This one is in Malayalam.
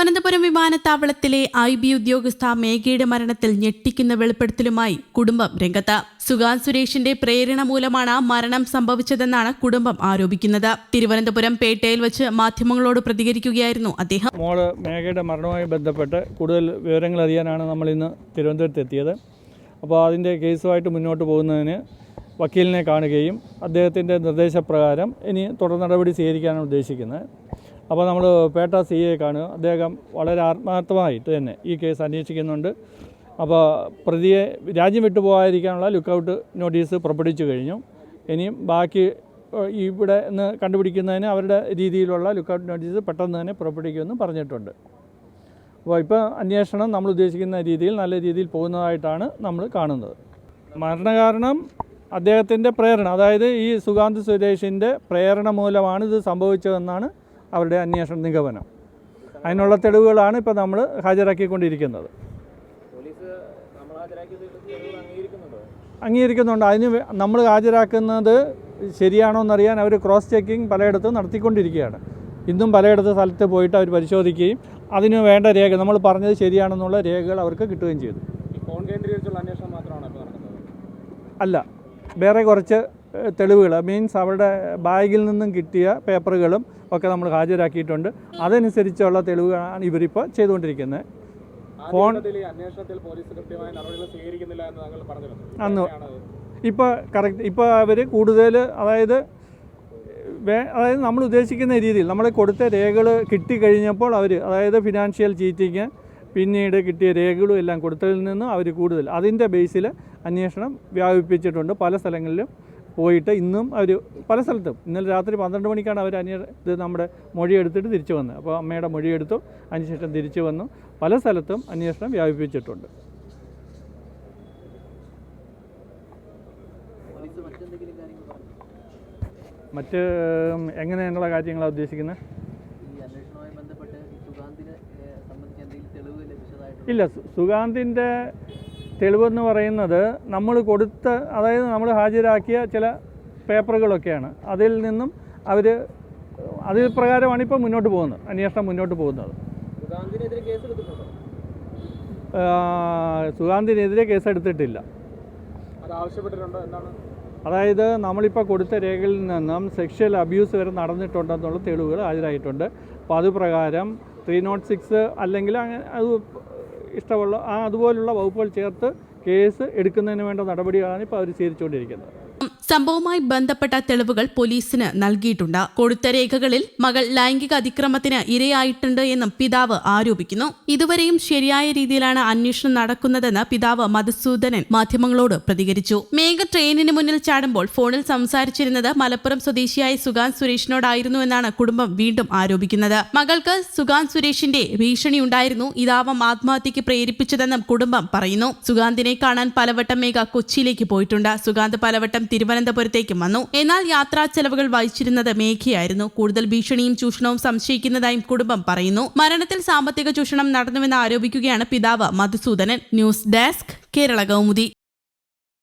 തിരുവനന്തപുരം വിമാനത്താവളത്തിലെ ഐ ബി ഉദ്യോഗസ്ഥ മേഘയുടെ മരണത്തിൽ ഞെട്ടിക്കുന്ന വെളിപ്പെടുത്തലുമായി കുടുംബം രംഗത്ത്. സുഗാൻ സുരേഷിന്റെ പ്രേരണ മൂലമാണ് മരണം സംഭവിച്ചതെന്നാണ് കുടുംബം ആരോപിക്കുന്നത്. തിരുവനന്തപുരം പേട്ടയിൽ വെച്ച് മാധ്യമങ്ങളോട് പ്രതികരിക്കുകയായിരുന്നു അദ്ദേഹം. മോൾ മേഘയുടെ മരണവുമായി ബന്ധപ്പെട്ട് കൂടുതൽ വിവരങ്ങൾ അറിയാനാണ് നമ്മൾ ഇന്ന് തിരുവനന്തപുരത്ത് എത്തിയത്. അപ്പോൾ അതിന്റെ കേസുമായിട്ട് മുന്നോട്ട് പോകുന്നതിന് വക്കീലിനെ കാണുകയും അദ്ദേഹത്തിന്റെ നിർദ്ദേശപ്രകാരം ഇനി തുടർ നടപടി സ്വീകരിക്കാനാണ് ഉദ്ദേശിക്കുന്നത്. അപ്പോൾ നമ്മൾ പേട്ട സി എ കാണുക അദ്ദേഹം വളരെ ആത്മാർത്ഥമായിട്ട് തന്നെ ഈ കേസ് അന്വേഷിക്കുന്നുണ്ട്. അപ്പോൾ പ്രതിയെ രാജ്യം വിട്ടു പോകാതിരിക്കാനുള്ള ലുക്കൗട്ട് നോട്ടീസ് പുറപ്പെടുവിച്ചു കഴിഞ്ഞു. ഇനിയും ബാക്കി ഇവിടെ നിന്ന് കണ്ടുപിടിക്കുന്നതിന് അവരുടെ രീതിയിലുള്ള ലുക്കൗട്ട് നോട്ടീസ് പെട്ടെന്ന് തന്നെ പുറപ്പെടുവിക്കുമെന്ന് പറഞ്ഞിട്ടുണ്ട്. അപ്പോൾ ഇപ്പോൾ അന്വേഷണം നമ്മൾ ഉദ്ദേശിക്കുന്ന രീതിയിൽ നല്ല രീതിയിൽ പോകുന്നതായിട്ടാണ് നമ്മൾ കാണുന്നത്. മരണകാരണം അദ്ദേഹത്തിന്റെ പ്രേരണ അതായത് ഈ സുഗാന്ത് സുരേഷിന്റെ പ്രേരണ മൂലമാണ് ഇത് സംഭവിച്ചതെന്നാണ് അവരുടെ അന്വേഷണ നിഗമനം. അതിനുള്ള തെളിവുകളാണ് ഇപ്പോൾ നമ്മൾ ഹാജരാക്കിക്കൊണ്ടിരിക്കുന്നത്. അംഗീകരിക്കുന്നുണ്ട്? അതിന് നമ്മൾ ഹാജരാക്കുന്നത് ശരിയാണോ എന്നറിയാൻ അവർ ക്രോസ് ചെക്കിംഗ് പലയിടത്തും നടത്തിക്കൊണ്ടിരിക്കുകയാണ്. ഇന്നും പലയിടത്ത് സ്ഥലത്ത് പോയിട്ട് അവർ പരിശോധിക്കുകയും അതിന് വേണ്ട രേഖ നമ്മൾ പറഞ്ഞത് ശരിയാണെന്നുള്ള രേഖകൾ അവർക്ക് കിട്ടുകയും ചെയ്തു. അല്ല. വേറെ കുറച്ച് തെളിവുകൾ മീൻസ് അവരുടെ ബാഗിൽ നിന്നും കിട്ടിയ പേപ്പറുകളും ഒക്കെ നമ്മൾ ഹാജരാക്കിയിട്ടുണ്ട്. അതനുസരിച്ചുള്ള തെളിവുകളാണ് ഇവരിപ്പോൾ ചെയ്തുകൊണ്ടിരിക്കുന്നത്. ഫോൺ അന്ന് ഇപ്പോൾ കറക്റ്റ് ഇപ്പോൾ അവർ കൂടുതൽ അതായത് വേ അതായത് നമ്മൾ ഉദ്ദേശിക്കുന്ന രീതിയിൽ നമ്മൾ കൊടുത്ത രേഖകൾ കിട്ടിക്കഴിഞ്ഞപ്പോൾ അവർ അതായത് ഫിനാൻഷ്യൽ ചീറ്റിങ് പിന്നീട് കിട്ടിയ രേഖകളും എല്ലാം കൊടുത്തതിൽ നിന്ന് അവർ കൂടുതൽ. അതിന്റെ ബേസിൽ അന്വേഷണം വ്യാപിപ്പിച്ചിട്ടുണ്ട് പല സ്ഥലങ്ങളിലും. പോയിട്ട് ഇന്നും അവർ പല സ്ഥലത്തും. ഇന്നലെ രാത്രി പന്ത്രണ്ട് മണിക്കാണ് അവർ അനിയ ഇത് നമ്മുടെ മൊഴി എടുത്തിട്ട് തിരിച്ചു വന്നത്. അപ്പോൾ അമ്മയുടെ മൊഴി എടുത്തു. അതിനുശേഷം തിരിച്ചു വന്നു. പല സ്ഥലത്തും അന്വേഷണം വ്യാപിപ്പിച്ചിട്ടുണ്ട്. മറ്റ് എങ്ങനെയുള്ള കാര്യങ്ങളാണ് ഉദ്ദേശിക്കുന്നത് ഇല്ല. സുഗാന്തിന്റെ തെളിവെന്ന് പറയുന്നത് നമ്മൾ കൊടുത്ത അതായത് നമ്മൾ ഹാജരാക്കിയ ചില പേപ്പറുകളൊക്കെയാണ്. അതിൽ നിന്നും അവർ അതിൽ പ്രകാരമാണ് ഇപ്പോൾ മുന്നോട്ട് പോകുന്നത് അന്വേഷണം മുന്നോട്ട് പോകുന്നത്. സുഗാന്തിനെതിരെ കേസ് എന്താണ്? അതായത് നമ്മളിപ്പോൾ കൊടുത്ത രേഖയിൽ നിന്നും സെക്ഷൽ അബ്യൂസ് വരെ നടന്നിട്ടുണ്ടെന്നുള്ള തെളിവുകൾ ഹാജരായിട്ടുണ്ട്. അപ്പോൾ അത് പ്രകാരം ത്രീ നോട്ട് സിക്സ് അല്ലെങ്കിൽ അങ്ങനെ അത് ഇഷ്ടമുള്ള ആ അതുപോലുള്ള വകുപ്പുകൾ ചേർത്ത് കേസ് എടുക്കുന്നതിന് വേണ്ട നടപടികളാണ് ഇപ്പോൾ അവർ സ്വീകരിച്ചുകൊണ്ടിരിക്കുന്നത്. സംഭവവുമായി ബന്ധപ്പെട്ട തെളിവുകൾ പോലീസിന് നൽകിയിട്ടുണ്ട്. കൊടുത്ത രേഖകളിൽ മകൾ ലൈംഗിക അതിക്രമത്തിന് ഇരയായിട്ടുണ്ട് എന്നും പിതാവ് ആരോപിക്കുന്നു. ഇതുവരെയും ശരിയായ രീതിയിലാണ് അന്വേഷണം നടക്കുന്നതെന്ന് പിതാവ് മധുസൂദനൻ മാധ്യമങ്ങളോട് പ്രതികരിച്ചു. മേഘ ട്രെയിനിന് മുന്നിൽ ചാടുമ്പോൾ ഫോണിൽ സംസാരിച്ചിരുന്നത് മലപ്പുറം സ്വദേശിയായ സുഗാൻ സുരേഷിനോടായിരുന്നു എന്നാണ് കുടുംബം വീണ്ടും ആരോപിക്കുന്നത്. മകൾക്ക് സുഗാൻ സുരേഷിന്റെ ഭീഷണി ഉണ്ടായിരുന്നു. ഇതാവം ആത്മഹത്യക്ക് പ്രേരിപ്പിച്ചതെന്നും കുടുംബം പറയുന്നു. സുഗാന്തിനെ കാണാൻ പലവട്ടം മേഘ കൊച്ചിയിലേക്ക് പോയിട്ടുണ്ട്. സുഗാന്ത് പലവട്ടം തിരുവനന്തപുരത്തേക്കും വന്നു. എന്നാൽ യാത്രാ ചെലവുകൾ വഹിച്ചിരുന്നത് മേഘയായിരുന്നു. കൂടുതൽ ഭീഷണിയും ചൂഷണവും സംശയിക്കുന്നതായും കുടുംബം പറയുന്നു. മരണത്തിൽ സാമ്പത്തിക ചൂഷണം നടന്നുവെന്ന് ആരോപിക്കുകയാണ് പിതാവ് Madhusoodanan. News desk Kerala Kaumudi.